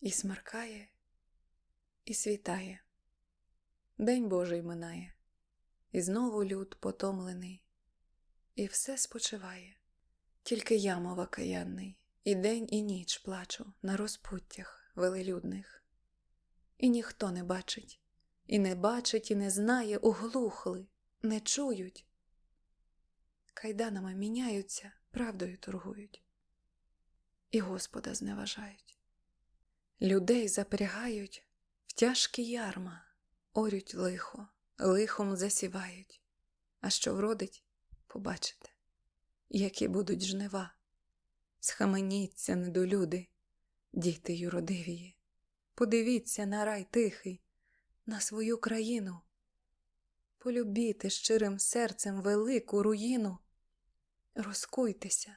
І смеркає, і світає. День Божий минає, і знову люд потомлений, і все спочиває. Тільки я, мова каянний, і день, і ніч плачу на розпуттях велелюдних. І ніхто не бачить, і не бачить, і не знає, оглухли, не чують. Кайданами міняються, правдою торгують, і Господа зневажають. Людей запрягають в тяжкі ярма, орють лихо, лихом засівають. А що вродить, побачите, які будуть жнива. Схаменіться, недолюди, діти юродивії. Подивіться на рай тихий, на свою країну. Полюбіте щирим серцем велику руїну. Розкуйтеся,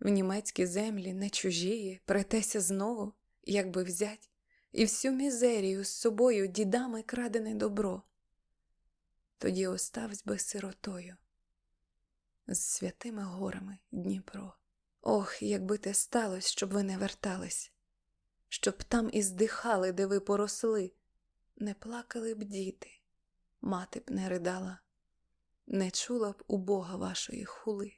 В німецькі землі не чужії, претеся знову, як би взять, і всю мізерію з собою дідами крадене добро. Тоді оставсь би сиротою. З святими горами Дніпро. Ох, якби те сталося, щоб ви не вертались, щоб там і здихали, де ви поросли, не плакали б діти, мати б не ридала не чула б у Бога вашої хули.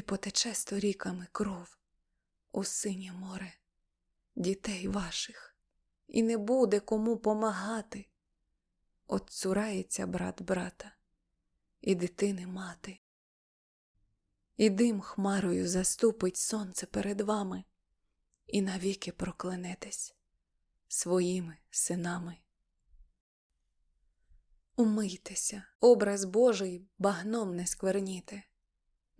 і потече сторіками кров у синє море дітей ваших, і не буде кому помагати. Отцурається брат брата, і дитини мати, і дим хмарою заступить сонце перед вами, і навіки проклянетесь своїми синами. Умийтеся, образ Божий багном не скверніте,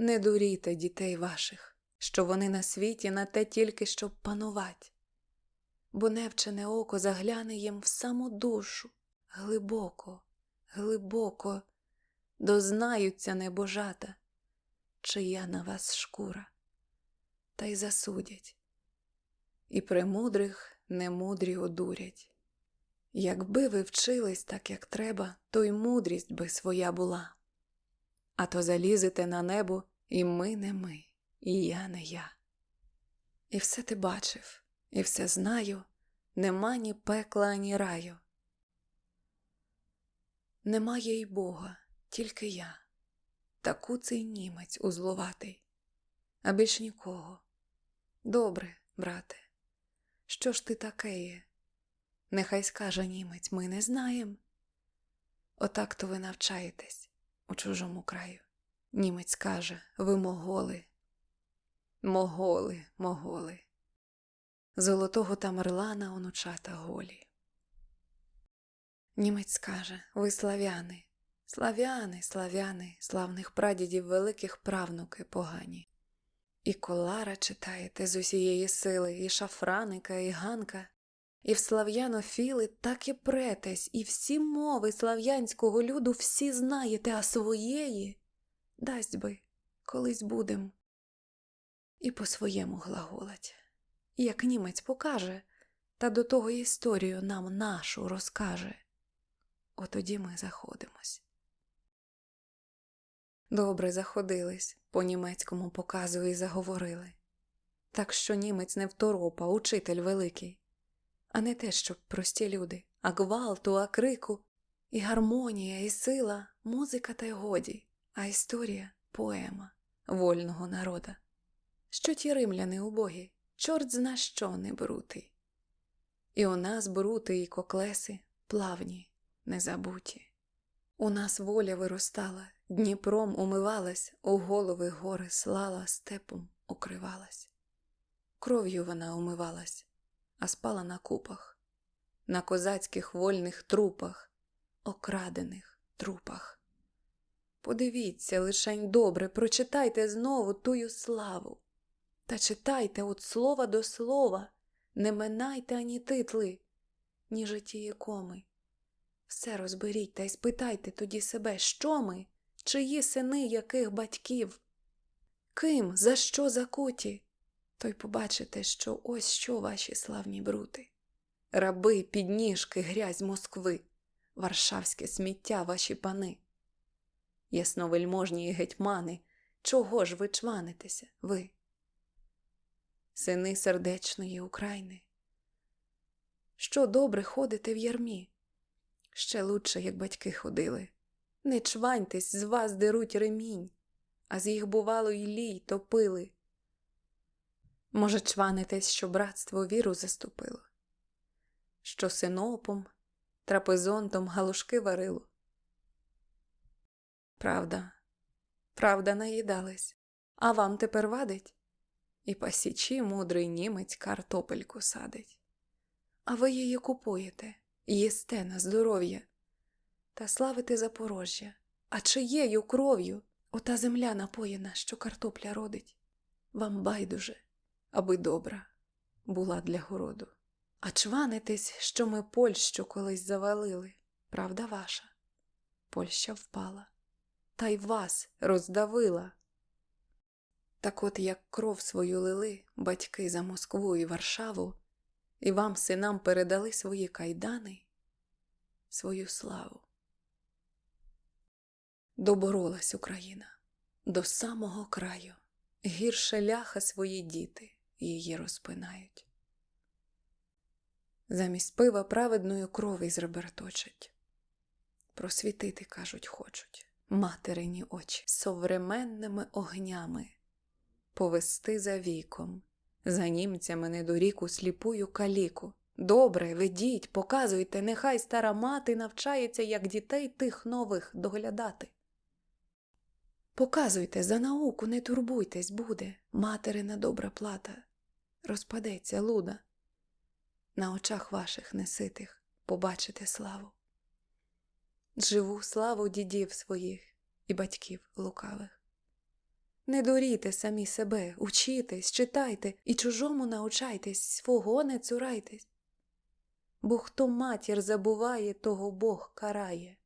не дурійте дітей ваших, що вони на світі на те тільки, щоб панувати, бо невчене око загляне їм в саму душу глибоко, глибоко дознаються небожата, чия на вас шкура, та й засудять, і премудрих немудрі одурять. Якби ви вчились так, як треба, то й мудрість би своя була. А то залізете на небо, і ми не ми, і я не я. І все ти бачив, і все знаю, нема ні пекла, ані раю. Немає й Бога, тільки я, та куций німець узловатий, а більш нікого. Добре, брате, що ж ти таке є? Нехай скаже німець, ми не знаєм. Отак то ви навчаєтесь у чужому краю. Німець каже, ви моголи, моголи, моголи. Золотого тамерлана онучата голі. Німець каже, ви славяни, славяни, славяни, славних прадідів великих правнуки погані. І колара читаєте з усієї сили, і шафраника, і ганка, і в слав'янофіли так і претесь, і всі мови слав'янського люду всі знаєте, а своєї дасть би, колись будем, і по своєму глаголать. як німець покаже, та до того історію нам нашу розкаже. Отоді ми заходимось. Добре заходились, по німецькому показу і заговорили. Так що німець не второпа, учитель великий, а не те, щоб прості люди, а гвалту, а крику, і гармонія, і сила, музика та й годі, а історія поема вольного народа. Що ті римляни убогі, чорт зна що не брути. І у нас брути і коклеси плавні, незабуті. У нас воля виростала, Дніпром умивалась, у голови гори слала, степом укривалась. Кров'ю вона умивалась, а спала на купах, на козацьких вольних трупах, окрадених трупах. Подивіться, лишень добре, прочитайте знову тую славу. Та читайте от слова до слова, не минайте ані титли, ні житії коми. Все розберіть та й спитайте тоді себе, що ми, чиї сини яких батьків, ким, за що закуті, то й побачите, що ось що ваші славні брути. Раби, підніжки, грязь Москви, варшавське сміття ваші пани. Ясновельможні гетьмани, чого ж ви чванитеся, ви? Сини сердечної України. Що добре ходите в ярмі? Ще лучше, як батьки ходили. Не чваньтесь, з вас деруть ремінь, а з їх, бувало, й лій топили. Може, чванитесь, що братство віру заступило, що синопом, трапезонтом галушки варило. Правда, правда, наїдались, а вам тепер вадить? І пасічі мудрий німець картопельку садить. А ви її купуєте, їсте на здоров'я та славите Запорожжя, а чиєю кров'ю ота земля напоєна, що картопля родить. Вам байдуже, аби добра була для городу. А чванитесь, що ми Польщу колись завалили, правда ваша? Польща впала, та й вас роздавила. Так от як кров свою лили батьки за Москву і Варшаву, і вам, синам, передали свої кайдани, свою славу. Доборолась Україна до самого краю, гірше ляха свої діти її розпинають. Замість пива праведною крові з ребер. Просвітити, кажуть, хочуть материні очі современними огнями, повести за віком, за німцями недоріку сліпую каліку. Добре, ведіть, показуйте, нехай стара мати навчається, як дітей тих нових доглядати. Показуйте, за науку не турбуйтесь, буде, материна добра плата. Розпадеться луда. На очах ваших неситих побачите славу. Живу славу дідів своїх і батьків лукавих. Не дурійте самі себе, учітесь, читайте і чужому научайтесь, свого не цурайтесь. Бо хто матір забуває, того Бог карає,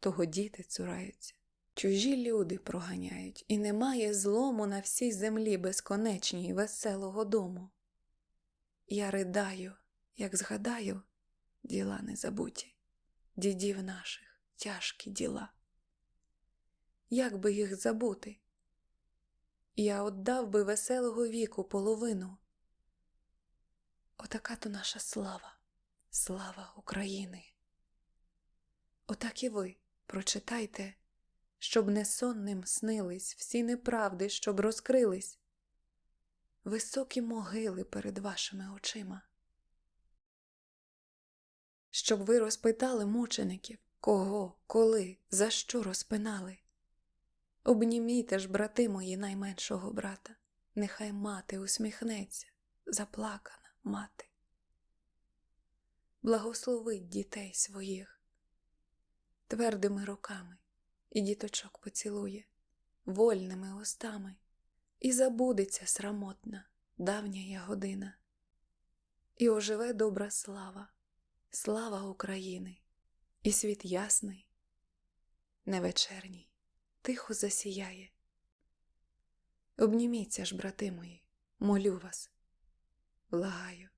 того діти цураються. Чужі люди проганяють, і немає злому на всій землі безконечній веселого дому. Я ридаю, як згадаю, діла незабуті, дідів наших тяжкі діла. Як би їх забути? Я отдав би веселого віку половину. Отака то наша слава, слава України. Отак і ви прочитайте щоб не сонним снились всі неправди, щоб розкрились, високі могили перед вашими очима. Щоб ви розпитали мучеників, кого, коли, за що розпинали. Обнімійте ж, брати мої, найменшого брата, нехай мати усміхнеться, заплакана мати. Благословить дітей своїх твердими руками і діточок поцілує вольними устами, і забудеться срамотна давня година, і оживе добра слава, слава України, і світ ясний, невечерній, тихо засіяє. Обніміться ж, брати мої, молю вас, благаю.